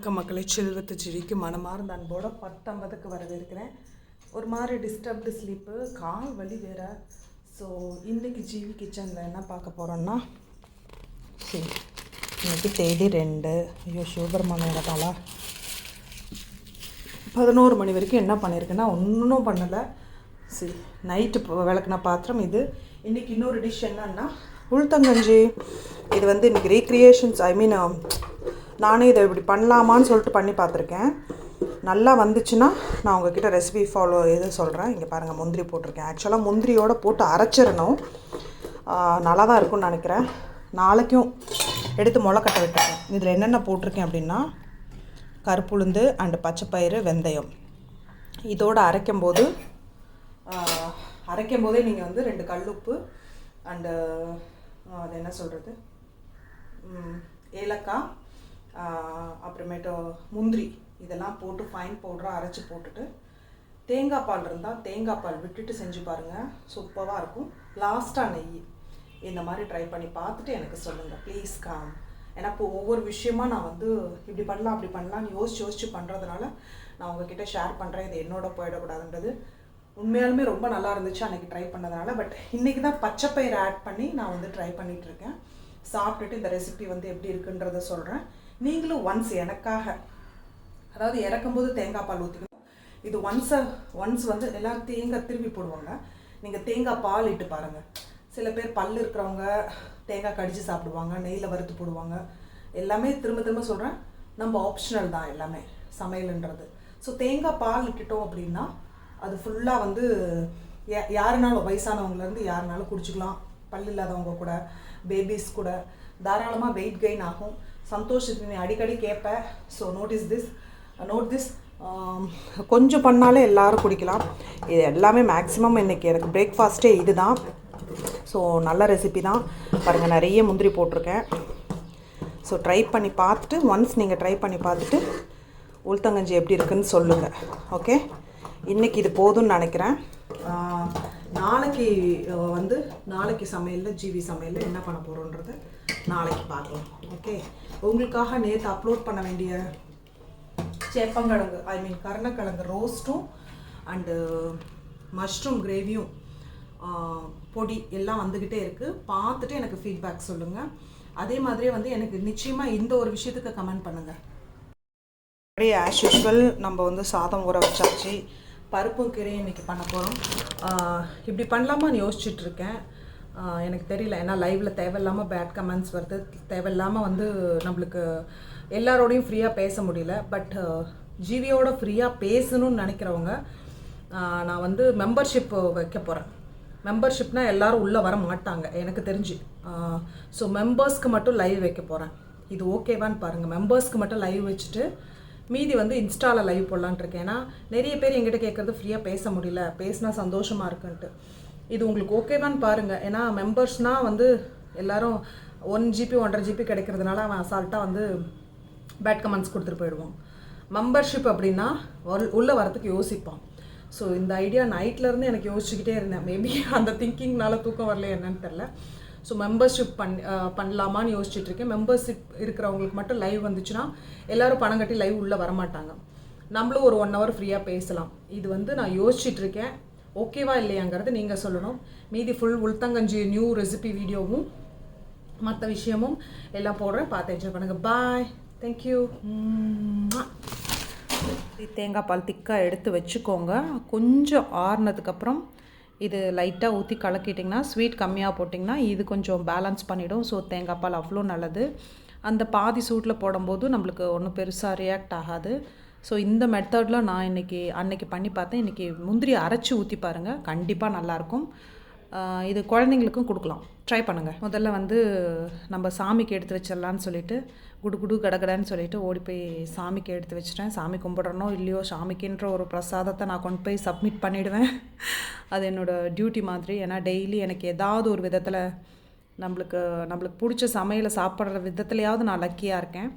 வணக்கம் மக்களை செல்வத்து ஜிவிக்கு மனமார்ந்த அன்போட பத்தொன்பதுக்கு வரவேற்கிறேன். ஒரு மாதிரி டிஸ்டர்ப்டு ஸ்லீப்பு கால் வலி வேற. ஸோ இன்றைக்கி ஜிவி கிச்சனில் என்ன பார்க்க போகிறோன்னா சரி இன்றைக்கி தேதி ரெண்டு. ஐயோ சிவபெருமான் இடத்தாலா பதினோரு மணி வரைக்கும் என்ன பண்ணியிருக்கேன்னா ஒன்றும் பண்ணலை. சரி நைட்டு விளக்குன பாத்திரம் இது. இன்றைக்கி இன்னொரு டிஷ் என்னன்னா உளுத்தங்கஞ்சி. இது வந்து இன்றைக்கி ரீக்ரியேஷன்ஸ் ஐ மீன் நானே இதை இப்படி பண்ணலாமான்னு சொல்லிட்டு பண்ணி பார்த்துருக்கேன். நல்லா வந்துச்சுன்னா நான் உங்ககிட்ட ரெசிபி ஃபாலோ இது சொல்கிறேன் இங்கே பாருங்கள் முந்திரி போட்டிருக்கேன். ஆக்சுவலாக முந்திரியோடு போட்டு அரைச்சிடணும். நல்லா தான் இருக்கும்னு நினைக்கிறேன். நாளைக்கும் எடுத்து முளைக்கட்டை விட்டுருக்கேன். இதில் என்னென்ன போட்டிருக்கேன் அப்படின்னா கருப்புளுந்து அண்டு பச்சைப்பயிறு வெந்தயம். இதோடு அரைக்கும் போது அரைக்கும் போதே நீங்கள் வந்து ரெண்டு கல்லுப்பு அண்டு அது என்ன சொல்கிறது ஏலக்காய் அப்புறமேட்டு முந்திரி. இதெல்லாம் போட்டு ஃபைன் பவுடராக அரைச்சி போட்டுட்டு தேங்காய் பால் இருந்தால் தேங்காய் பால் விட்டுட்டு செஞ்சு பாருங்கள் சூப்பராக இருக்கும். லாஸ்ட்டாக நெய். இந்த மாதிரி ட்ரை பண்ணி பார்த்துட்டு எனக்கு சொல்லுங்கள் ப்ளீஸ் காம் ஏன்னா இப்போ ஒவ்வொரு விஷயமா நான் வந்து இப்படி பண்ணலாம் அப்படி பண்ணலாம்னு யோசிச்சு யோசிச்சு பண்ணுறதுனால நான் உங்ககிட்ட ஷேர் பண்ணுறேன் இது என்னோட போயிடக்கூடாதுன்றது. உண்மையாலுமே ரொம்ப நல்லா இருந்துச்சு அன்றைக்கி ட்ரை பண்ணதுனால. பட் இன்றைக்கி தான் பச்சைப்பயிறு ஆட் பண்ணி நான் வந்து ட்ரை பண்ணிகிட்ருக்கேன் சாப்பிட்டுட்டு இந்த ரெசிபி வந்து எப்படி இருக்குன்றத சொல்கிறேன் நீங்களும் ஒன்ஸ் எனக்காக அதாவது இறக்கும்போது தேங்காய் பால் ஊற்றிக்கணும் இது ஒன்ஸை ஒன்ஸ் வந்து எல்லோரும் தேங்காய் திரும்பி போடுவாங்க. நீங்கள் தேங்காய் பால் இட்டு பாருங்கள் சில பேர் பல் இருக்கிறவங்க தேங்காய் கடிச்சு சாப்பிடுவாங்க நெய்யில் வறுத்து போடுவாங்க. எல்லாமே திரும்ப திரும்ப சொல்கிறேன் நம்ம ஆப்ஷனல் தான் எல்லாமே சமையல்ன்றது. ஸோ தேங்காய் பால் இட்டுட்டோம் அப்படின்னா அது ஃபுல்லாக வந்து யா- யாருனாலும் வயசானவங்கலேருந்து யாருனாலும் குடிச்சுக்கலாம். பல் இல்லாதவங்க கூட பேபிஸ் கூட தாராளமாக வெயிட் கெயின் ஆகும். சந்தோஷத்துக்கு நீ அடிக்கடி கேட்பேன் so notice this note this கொஞ்சம் பண்ணாலே எல்லோரும் குடிக்கலாம். இது எல்லாமே மேக்ஸிமம் இன்னைக்கு எனக்கு பிரேக்ஃபாஸ்ட்டே இது தான் ஸோ நல்ல ரெசிபி தான். பாருங்கள் நிறைய முந்திரி போட்டிருக்கேன். ஸோ ட்ரை பண்ணி பார்த்துட்டு ஒன்ஸ் நீங்கள் ட்ரை பண்ணி பார்த்துட்டு உளுத்தங்கஞ்சி எப்படி இருக்குன்னு சொல்லுங்கள் ஓகே இன்றைக்கி இது போதும்னு நினைக்கிறேன். நாளைக்கு வந்து நாளைக்கு சமையலில் ஜிவி சமையலில் என்ன பண்ண போகிறோன்றதை நாளைக்கு பார்க்கலாம். ஓகே உங்களுக்காக நேற்று அப்லோட் பண்ண வேண்டிய சேப்பங்கிழங்கு ஐ மீன் கருணக்கிழங்கு ரோஸ்ட்டும் அண்டு மஷ்ரூம் கிரேவியும் பொடி எல்லாம் வந்துக்கிட்டே இருக்குது பார்த்துட்டு எனக்கு ஃபீட்பேக் சொல்லுங்கள் அதே மாதிரியே வந்து எனக்கு நிச்சயமாக இந்த ஒரு விஷயத்துக்கு கமெண்ட் பண்ணுங்கள் அப்படியே ஆஸ் யூஷுவல் நம்ம வந்து சாதம் ஊற வச்சாச்சு. பருப்பும் கீரையும் இன்றைக்கி பண்ண போகிறோம் uh, இப்படி பண்ணலாமான்னு யோசிச்சுட்டு இருக்கேன். எனக்கு தெரியல. ஏன்னா லைவில் தேவையில்லாமல் பேட் கமெண்ட்ஸ் வருது. தேவையில்லாமல் வந்து நம்மளுக்கு எல்லாரோடையும் ஃப்ரீயாக பேச முடியல. பட் ஜிவியோட ஃப்ரீயாக பேசணும்னு நினைக்கிறவங்க நான் வந்து மெம்பர்ஷிப் வைக்க போகிறேன் மெம்பர்ஷிப்னால் எல்லாரும் உள்ளே வர மாட்டாங்க. எனக்கு தெரிஞ்சு. ஸோ மெம்பர்ஸ்க்கு மட்டும் லைவ் வைக்க போகிறேன் இது ஓகேவான்னு பாருங்கள் மெம்பர்ஸ்க்கு மட்டும் லைவ் வச்சுட்டு மீதி வந்து இன்ஸ்டாவில் லைவ் போடலான்ட்டு இருக்கேன். ஏன்னா நிறைய பேர் எங்கிட்ட கேட்குறது ஃப்ரீயாக பேச முடியல. பேசினா சந்தோஷமாக இருக்குன்ட்டு. இது உங்களுக்கு ஓகேவான்னு பாருங்கள் ஏன்னா மெம்பர்ஸ்னால் வந்து எல்லாரும் ஒன் ஜிபி ஒன்றரை ஜிபி கிடைக்கிறதுனால அவன் அசால்ட்டாக வந்து பேட் கமெண்ட்ஸ் கொடுத்துட்டு போயிடுவான். மெம்பர்ஷிப் அப்படின்னா உள்- உள்ள வரத்துக்கு யோசிப்பான். ஸோ இந்த ஐடியா நைட்லேருந்து எனக்கு யோசிச்சுக்கிட்டே இருந்தேன். மேபி அந்த திங்கிங்னால தூக்கம் வரல என்னன்னு தெரில ஸோ மெம்பர்ஷிப் பண் பண்ணலாமான்னு யோசிச்சுட்டு இருக்கேன். மெம்பர்ஷிப் இருக்கிறவங்களுக்கு மட்டும் லைவ் வந்துச்சுன்னா எல்லோரும் பணம் கட்டி லைவ் உள்ளே வரமாட்டாங்க. நம்மளும் ஒரு ஒன் ஹவர் ஃப்ரீயாக பேசலாம். இது வந்து நான் யோசிச்சுட்டு இருக்கேன். ஓகேவா இல்லையாங்கிறது நீங்கள் சொல்லணும். மீதி ஃபுல் உளுத்தங்கஞ்சி நியூ ரெசிபி வீடியோவும் மற்ற விஷயமும் எல்லாம் போடுறேன். பார்த்து என்ஜாய் பண்ணுங்கள் பாய் தேங்க்யூ தேங்காய் பால் திக்காக எடுத்து வச்சுக்கோங்க. கொஞ்சம் ஆறுனதுக்கப்புறம் இது லைட்டாக ஊற்றி கலக்கிட்டிங்கன்னா ஸ்வீட் கம்மியாக போட்டிங்கன்னா இது கொஞ்சம் பேலன்ஸ் பண்ணிவிடும் ஸோ தேங்காய் பால் அவ்வளோ நல்லது. அந்த பாதி சூட்டில் போடும்போது நம்மளுக்கு ஒன்றும் பெருசாக ரியாக்ட் ஆகாது. ஸோ இந்த மெத்தடில் நான் இன்றைக்கி அன்னைக்கு பண்ணி பார்த்தேன். இன்றைக்கி முந்திரி அரைச்சி ஊற்றி பாருங்கள் கண்டிப்பாக நல்லாயிருக்கும் இது குழந்தைங்களுக்கும் கொடுக்கலாம். ட்ரை பண்ணுங்கள் முதல்ல வந்து நம்ம சாமிக்கு எடுத்து வச்சிடலான்னு சொல்லிட்டு குடு குடு கடகடன்னு சொல்லிட்டு ஓடி போய் சாமிக்கு எடுத்து வச்சிட்டேன். சாமி கும்பிட்றனோ இல்லையோ சாமிக்குன்ற ஒரு பிரசாதத்தை நான் கொண்டு போய் சப்மிட் பண்ணிவிடுவேன் அது என்னோடய டியூட்டி மாதிரி. ஏன்னா டெய்லி எனக்கு ஏதாவது ஒரு விதத்தில் நம்மளுக்கு நம்மளுக்கு பிடிச்ச சமையலை சாப்பிட்ற விதத்துலையாவது நான் லக்கியாக இருக்கேன்.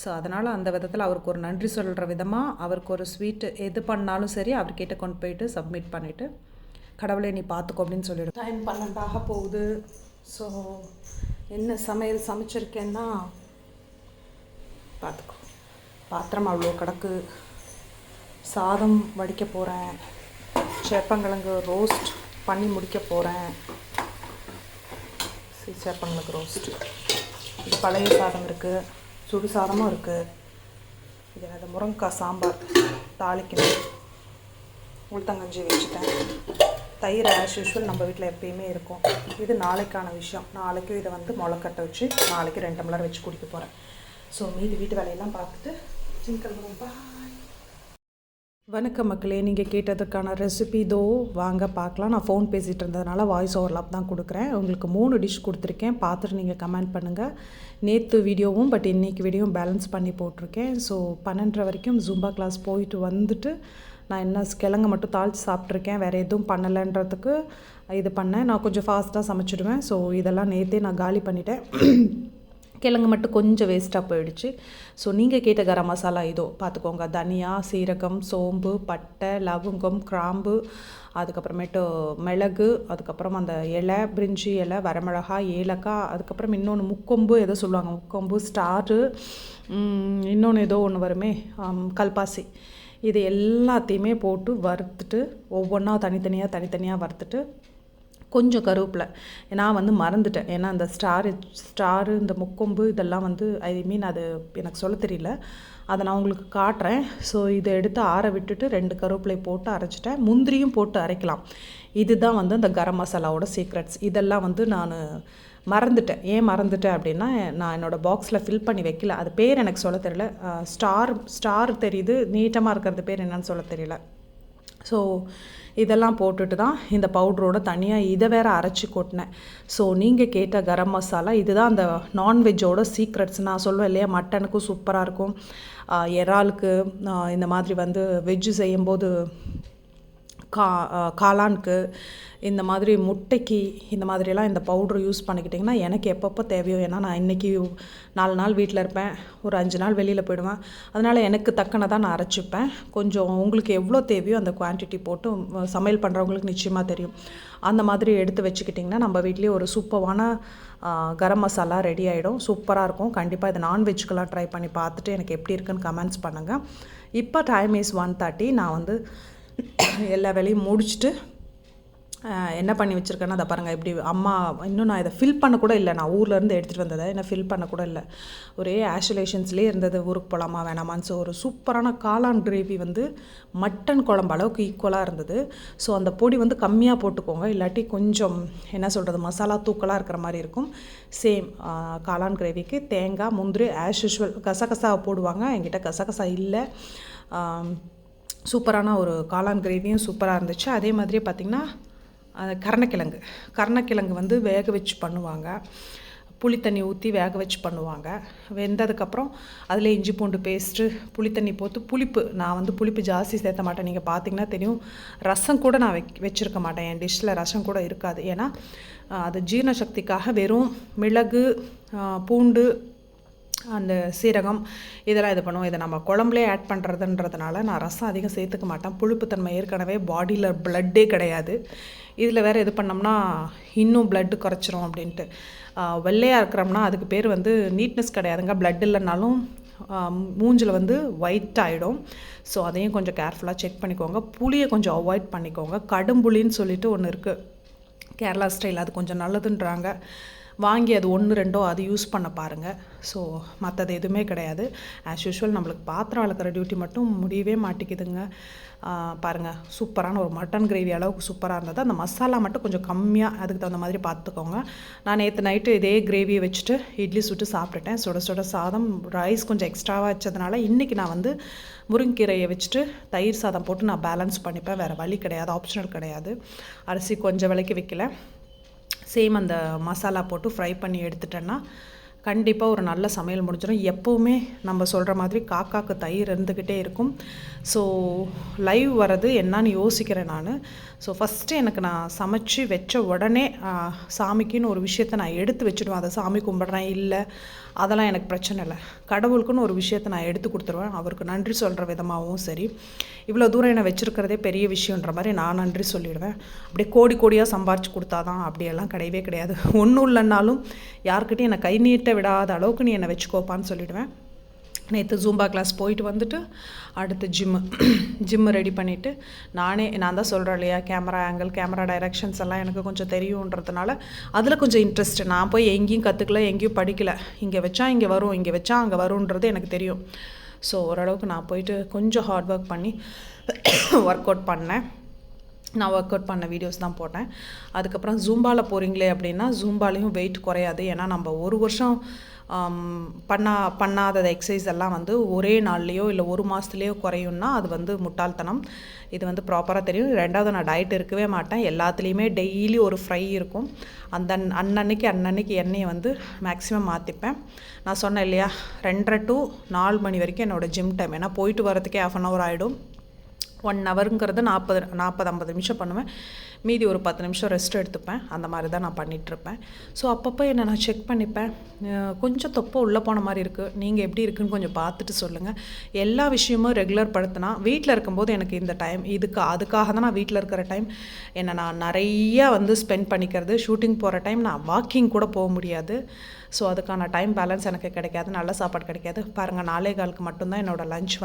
ஸோ அதனால் அந்த விதத்தில் அவருக்கு ஒரு நன்றி சொல்கிற விதமாக அவருக்கு ஒரு ஸ்வீட்டு எது பண்ணாலும் சரி அவர்கிட்ட கொண்டு போயிட்டு சப்மிட் பண்ணிவிட்டு கடவுளே நீ பார்த்துக்கோ அப்படின்னு சொல்லிவிடும் டைம் பன்னெண்டாக போகுது. ஸோ என்ன சமையல் சமைச்சிருக்கேன்னா பார்த்துக்கோ பாத்திரம் அவ்வளோ கிடக்கு. சாதம் வடிக்க போகிறேன் சேப்பங்கிழங்கு ரோஸ்ட் பண்ணி முடிக்க போகிறேன் சரி சேப்பங்கிழங்கு ரோஸ்ட் இது பழைய சாதம் இருக்குது சுடு சாதமும் இருக்குது இது என்னது முருங்கைக்காய் சாம்பார் தாளிக்கணும். உளுத்தங்கஞ்சி வச்சுட்டேன். தயிர் ஆஸ் யூஷுவல் நம்ம வீட்டில் எப்பயுமே இருக்கும். இது நாளைக்கான விஷயம். நாளைக்கும் இதை வந்து முளைக்கட்டை வச்சு நாளைக்கு ரெண்டு டம்ளர் வச்சு குடிக்க போகிறேன் ஸோ மீதி வீட்டு வேலையெல்லாம் பார்த்துட்டு சிங்கல் பாய் வணக்கம் மக்களே நீங்கள் கேட்டதுக்கான ரெசிபி தோ வாங்க பார்க்கலாம். நான் ஃபோன் பேசிகிட்டு இருந்ததுனால வாய்ஸ் ஓவர்லாப் தான் கொடுக்குறேன். உங்களுக்கு மூணு டிஷ் கொடுத்துருக்கேன். பார்த்துட்டு நீங்கள் கமெண்ட் பண்ணுங்கள் நேற்று வீடியோவும் பட் இன்றைக்கி வீடியோவும் பேலன்ஸ் பண்ணி போட்டிருக்கேன். ஸோ பன்னெண்டரை வரைக்கும் ஜும்பா கிளாஸ் போயிட்டு வந்துட்டு நான் என்ன கிழங்கு மட்டும் தாளித்து சாப்பிட்ருக்கேன் வேறு எதுவும் பண்ணலைன்றதுக்கு இது பண்ணேன். நான் கொஞ்சம் ஃபாஸ்ட்டாக சமைச்சிடுவேன். ஸோ இதெல்லாம் நேற்றே நான் காலி பண்ணிட்டேன். கிழங்கு மட்டும் கொஞ்சம் வேஸ்ட்டாக போயிடுச்சு. ஸோ நீங்கள் கேட்ட கரம் மசாலா இதோ பார்த்துக்கோங்க தனியா சீரகம் சோம்பு பட்டை லவங்கம் கிராம்பு அதுக்கப்புறமேட்டு மிளகு அதுக்கப்புறம் அந்த இலை பிரிஞ்சி இலை வரமிளகாய் ஏலக்காய் அதுக்கப்புறம் இன்னொன்று முக்கொம்பு ஏதோ சொல்லுவாங்க முக்கொம்பு ஸ்டாரு இன்னொன்று ஏதோ ஒன்று வருமே கல்பாசி. இது எல்லாத்தையுமே போட்டு வறுத்துட்டு ஒவ்வொன்றா தனித்தனியாக தனித்தனியாக வறுத்துட்டு கொஞ்சம் கருவேப்பிலை. நான் வந்து மறந்துட்டேன். ஏன்னா அந்த ஸ்டாரு ஸ்டாரு இந்த முக்கொம்பு இதெல்லாம் வந்து ஐ மீன் அது எனக்கு சொல்ல தெரியல. அதை நான் உங்களுக்கு காட்டுறேன். ஸோ இதை எடுத்து ஆற விட்டுட்டு ரெண்டு கருவேப்பிலை போட்டு அரைச்சிட்டேன். முந்திரியும் போட்டு அரைக்கலாம். இதுதான் வந்து அந்த கரம் மசாலாவோட சீக்ரெட்ஸ் இதெல்லாம் வந்து நான் மறந்துட்டேன். ஏன் மறந்துட்டேன் அப்படின்னா நான் என்னோடய பாக்ஸில் ஃபில் பண்ணி வைக்கல. அது பேர் எனக்கு சொல்ல தெரியல. ஸ்டார் ஸ்டார் தெரியுது. நீட்டமாக இருக்கிறது பேர் என்னன்னு சொல்ல தெரியல. ஸோ இதெல்லாம் போட்டுட்டு தான் இந்த பவுட்ரோட தனியாக இதை வேற அரைச்சி கொட்டினேன். ஸோ நீங்கள் கேட்ட கரம் மசாலா இதுதான் அந்த நான்வெஜ்ஜோட சீக்ரெட்ஸ் நான் சொல்லுவேன் இல்லையா மட்டனுக்கும் சூப்பராக இருக்கும். இறாலுக்கு இந்த மாதிரி வந்து வெஜ்ஜு செய்யும்போது கா காளானுக்கு இந்த மாதிரி முட்டைக்கு இந்த மாதிரிலாம் இந்த பவுட்ரு யூஸ் பண்ணிக்கிட்டிங்கன்னா எனக்கு எப்பப்போ தேவையோ ஏன்னா நான் இன்றைக்கி நாலு நாள் வீட்டில் இருப்பேன் ஒரு அஞ்சு நாள் வெளியில் போயிடுவேன். அதனால் எனக்கு தக்கனதாக நான் அரைச்சிப்பேன். கொஞ்சம் உங்களுக்கு எவ்வளோ தேவையோ அந்த குவான்டிட்டி போட்டு சமையல் பண்ணுறவங்களுக்கு நிச்சயமாக தெரியும். அந்த மாதிரி எடுத்து வச்சுக்கிட்டிங்கன்னா நம்ம வீட்லேயே ஒரு சூப்பரான கரம் மசாலா ரெடி ஆகிடும் சூப்பராக இருக்கும். கண்டிப்பாக இதை நான்வெஜ்க்கெலாம் ட்ரை பண்ணி பார்த்துட்டு எனக்கு எப்படி இருக்குன்னு கமெண்ட்ஸ் பண்ணுங்கள் இப்போ டைம் இஸ் ஒன் தேர்ட்டி நான் வந்து எல்லா வேலையும் முடிச்சுட்டு என்ன பண்ணி வச்சுருக்கேன்னா அதை பாருங்கள் இப்படி அம்மா இன்னும் நான் இதை ஃபில் பண்ணக்கூட இல்லை. நான் ஊர்லேருந்து எடுத்துகிட்டு வந்ததை என்ன ஃபில் பண்ணக்கூட இல்லை. ஒரே ஆஷுலேஷன்ஸ்லேயே இருந்தது. ஊருக்கு போகலாமா வேணாமான்னு ஸோ ஒரு சூப்பரான காளான் கிரேவி வந்து மட்டன் குழம்பு அளவுக்கு ஈக்குவலாக இருந்தது. ஸோ அந்த பொடி வந்து கம்மியாக போட்டுக்கோங்க. இல்லாட்டி கொஞ்சம் என்ன சொல்கிறது மசாலா தூக்கலாக இருக்கிற மாதிரி இருக்கும். சேம் காளான் கிரேவிக்கு தேங்காய் முந்திரி ஆஸ் யூஷுவல் கசகசா போடுவாங்க. என்கிட்ட கசகசா இல்லை. சூப்பரான ஒரு காளான் கிரேவியும் சூப்பராக இருந்துச்சு. அதே மாதிரியே பார்த்திங்கன்னா கருணக்கிழங்கு. கருணக்கிழங்கு வந்து வேக வச்சு பண்ணுவாங்க. புளி தண்ணி ஊற்றி வேக வச்சு பண்ணுவாங்க. வெந்ததுக்கப்புறம் அதில் இஞ்சி பூண்டு பேஸ்ட்டு புளி தண்ணி போட்டு புளிப்பு. நான் வந்து புளிப்பு ஜாஸ்தி சேர்த்த மாட்டேன். நீங்கள் பார்த்தீங்கன்னா தெரியும் ரசம் கூட நான் வைக் வச்சுருக்க மாட்டேன். என் டிஷ்ஷில் ரசம் கூட இருக்காது. ஏன்னா அது ஜீரண சக்திக்காக வெறும் மிளகு பூண்டு அந்த சீரகம் இதெல்லாம் இது பண்ணுவோம். இதை நம்ம குழம்புலேயே ஆட் பண்ணுறதுன்றதுனால நான் ரசம் அதிகம் சேர்த்துக்க மாட்டேன். புழுப்புத்தன்மை ஏற்கனவே பாடியில் ப்ளட்டே கிடையாது. இதில் வேறு இது பண்ணோம்னா இன்னும் ப்ளட்டு குறைச்சிரும் அப்படின்ட்டு. வெள்ளையாக இருக்கிறோம்னா அதுக்கு பேர் வந்து நீட்னஸ் கிடையாதுங்க. ப்ளட் இல்லைனாலும் மூஞ்சில் வந்து ஒயிட் ஆகிடும் ஸோ அதையும் கொஞ்சம் கேர்ஃபுல்லாக செக் பண்ணிக்கோங்க. புளியை கொஞ்சம் அவாய்ட் பண்ணிக்கோங்க. கடும்புளின்னு சொல்லிட்டு ஒன்று இருக்குது கேரளா ஸ்டைல் அது கொஞ்சம் நல்லதுன்றாங்க. வாங்கி அது ஒன்று ரெண்டோ அது யூஸ் பண்ண பாருங்கள் ஸோ மற்றது எதுவுமே கிடையாது. ஆஸ் யூஷுவல் நம்மளுக்கு பாத்திரம் வளர்க்குற டியூட்டி மட்டும் முடியவே மாட்டேங்குதுங்க. பாருங்கள் சூப்பரான ஒரு மட்டன் கிரேவி அளவுக்கு சூப்பராக இருந்தது. அந்த மசாலா மட்டும் கொஞ்சம் கம்மியாக அதுக்கு தகுந்த மாதிரி பார்த்துக்கோங்க நான் நேற்று நைட்டு இதே கிரேவியை வச்சுட்டு இட்லி சுட்டு சாப்பிட்டுட்டேன். சுட சுட சாதம் ரைஸ் கொஞ்சம் எக்ஸ்ட்ராவாக வச்சதுனால இன்றைக்கி நான் வந்து முருங்கீரையை வச்சுட்டு தயிர் சாதம் போட்டு நான் பேலன்ஸ் பண்ணிப்பேன். வேறு வழி கிடையாது ஆப்ஷனல் கிடையாது. அரிசி கொஞ்சம் விலைக்கு வைக்கல. சேம் அந்த மசாலா போட்டு ஃப்ரை பண்ணி எடுத்துட்டேன்னா கண்டிப்பாக ஒரு நல்ல சமையல் முடிஞ்சிடும். எப்போவுமே நம்ம சொல்கிற மாதிரி காக்காக்கு தயிர் இருந்துக்கிட்டே இருக்கும். ஸோ லைவ் வர்றது என்னான்னு யோசிக்கிறேன் நான். ஸோ ஃபஸ்ட்டு எனக்கு நான் சமைச்சு வச்ச உடனே சாமிக்குன்னு ஒரு விஷயத்தை நான் எடுத்து வச்சுடுவேன். அதை சாமி கும்பிட்றேன் இல்லை அதெல்லாம் எனக்கு பிரச்சனை இல்லை. கடவுளுக்குன்னு ஒரு விஷயத்தை நான் எடுத்து கொடுத்துருவேன். அவருக்கு நன்றி சொல்கிற விதமாகவும் சரி. இவ்வளோ தூரம் என்னை வச்சுருக்கிறதே பெரிய விஷயன்ற மாதிரி நான் நன்றி சொல்லிடுவேன். அப்படியே கோடி கோடியாக சம்பாரிச்சு கொடுத்தாதான் அப்படியெல்லாம் கிடையவே கிடையாது. ஒன்றும் இல்லைன்னாலும் யார்கிட்டையும் என்னை கை நீட்ட விடாத அளவுக்கு நீ என்னை வச்சுக்கோப்பான்னு சொல்லிவிடுவேன் நேற்று ஜூம்பா கிளாஸ் போயிட்டு வந்துட்டு அடுத்து ஜிம்மு ஜிம்மு ரெடி பண்ணிவிட்டு நானே நான் தான் சொல்கிறேன் இல்லையா கேமரா ஆங்கிள் கேமரா டைரக்ஷன்ஸ் எல்லாம் எனக்கு கொஞ்சம் தெரியுன்றதுனால அதில் கொஞ்சம் இன்ட்ரெஸ்ட் நான் போய் எங்கேயும் கற்றுக்கல எங்கேயும் படிக்கல. இங்கே வச்சா இங்கே வரும் இங்கே வச்சா அங்கே வரும்ன்றது எனக்கு தெரியும். ஸோ ஓரளவுக்கு நான் போயிட்டு கொஞ்சம் ஹார்ட் ஒர்க் பண்ணி ஒர்க் அவுட் பண்ணேன். நான் ஒர்க் அவுட் பண்ண வீடியோஸ் தான் போட்டேன். அதுக்கப்புறம் ஜூம்பாவில் போகிறீங்களே அப்படின்னா ஜூம்பாலையும் வெயிட் குறையாது. ஏன்னா நம்ம ஒரு வருஷம் பண்ணா பண்ணாத எக்ஸசைஸ் எல்லாம் வந்து ஒரே நாள்லேயோ இல்லை ஒரு மாதத்துலேயோ குறையும்னா அது வந்து முட்டாள்தனம். இது வந்து ப்ராப்பராக தெரியும். ரெண்டாவது நான் டயட் இருக்கவே மாட்டேன். எல்லாத்துலேயுமே டெய்லி ஒரு ஃப்ரை இருக்கும். அந்த அன்- அன்னன்னைக்கு அன்னன்னைக்கு எண்ணெயை வந்து மேக்ஸிமம் மாற்றிப்பேன் நான் சொன்னேன் இல்லையா ரெண்டரை டு நாலு மணி வரைக்கும் என்னோடய ஜிம் டைம் ஏன்னா போயிட்டு வரதுக்கே ஆஃப் அன் ஹவர் ஆகிடும் ஒன் ஹவருங்கிறது நாற்பது நாற்பது ஐம்பது நிமிஷம் பண்ணுவேன். மீதி ஒரு பத்து நிமிஷம் ரெஸ்ட் எடுத்துப்பேன். அந்த மாதிரி தான் நான் பண்ணிகிட்ருப்பேன் ஸோ அப்பப்போ என்னை நான் செக் பண்ணிப்பேன். கொஞ்சம் தொப்பை உள்ளே போன மாதிரி இருக்குது நீங்கள் எப்படி இருக்குன்னு கொஞ்சம் பார்த்துட்டு சொல்லுங்கள் எல்லா விஷயமும் ரெகுலர் படுத்தினா வீட்டில் இருக்கும்போது எனக்கு இந்த டைம் இதுக்கு அதுக்காக தான் நான் வீட்டில் இருக்கிற டைம் என்னை நான் நிறையா வந்து ஸ்பெண்ட் பண்ணிக்கிறது. ஷூட்டிங் போகிற டைம் நான் வாக்கிங் கூட போக முடியாது. ஸோ அதுக்கான டைம் பேலன்ஸ் எனக்கு கிடைக்காது. நல்ல சாப்பாடு கிடைக்காது. பாருங்கள் நாளே காலுக்கு மட்டும்தான் என்னோடய லஞ்ச்